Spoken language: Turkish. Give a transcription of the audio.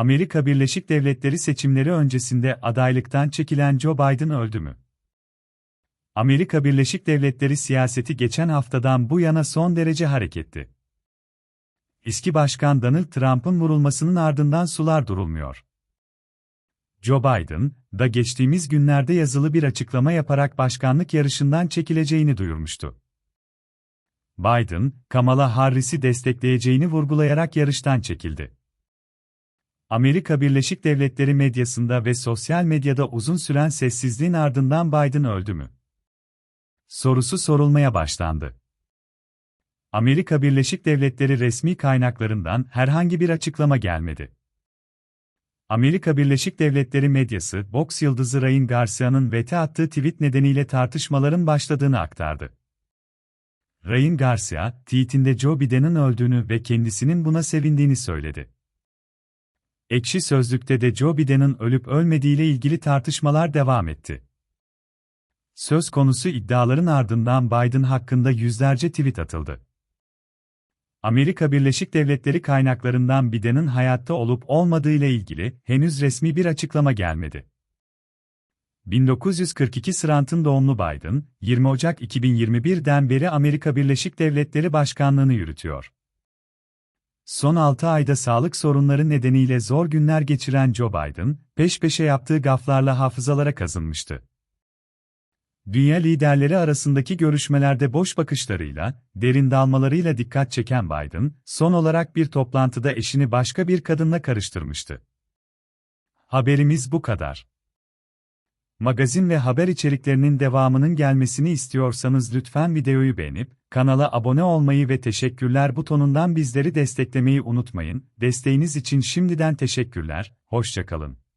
Amerika Birleşik Devletleri seçimleri öncesinde adaylıktan çekilen Joe Biden öldü mü? Amerika Birleşik Devletleri siyaseti geçen haftadan bu yana son derece hareketli. Eski Başkan Donald Trump'ın vurulmasının ardından sular durulmuyor. Joe Biden, da geçtiğimiz günlerde yazılı bir açıklama yaparak başkanlık yarışından çekileceğini duyurmuştu. Biden, Kamala Harris'i destekleyeceğini vurgulayarak yarıştan çekildi. Amerika Birleşik Devletleri medyasında ve sosyal medyada uzun süren sessizliğin ardından Biden öldü mü? Sorusu sorulmaya başlandı. Amerika Birleşik Devletleri resmi kaynaklarından herhangi bir açıklama gelmedi. Amerika Birleşik Devletleri medyası, boks yıldızı Ryan Garcia'nın vete attığı tweet nedeniyle tartışmaların başladığını aktardı. Ryan Garcia, tweetinde Joe Biden'ın öldüğünü ve kendisinin buna sevindiğini söyledi. Ekşi Sözlük'te de Joe Biden'ın ölüp ölmediğiyle ilgili tartışmalar devam etti. Söz konusu iddiaların ardından Biden hakkında yüzlerce tweet atıldı. Amerika Birleşik Devletleri kaynaklarından Biden'ın hayatta olup olmadığı ile ilgili henüz resmi bir açıklama gelmedi. 1942 Srant'ın doğumlu Biden, 20 Ocak 2021'den beri Amerika Birleşik Devletleri Başkanlığını yürütüyor. Son 6 ayda sağlık sorunları nedeniyle zor günler geçiren Joe Biden, peş peşe yaptığı gaflarla hafızalara kazınmıştı. Dünya liderleri arasındaki görüşmelerde boş bakışlarıyla, derin dalmalarıyla dikkat çeken Biden, son olarak bir toplantıda eşini başka bir kadınla karıştırmıştı. Haberimiz bu kadar. Magazin ve haber içeriklerinin devamının gelmesini istiyorsanız lütfen videoyu beğenip, kanala abone olmayı ve teşekkürler butonundan bizleri desteklemeyi unutmayın. Desteğiniz için şimdiden teşekkürler, hoşçakalın.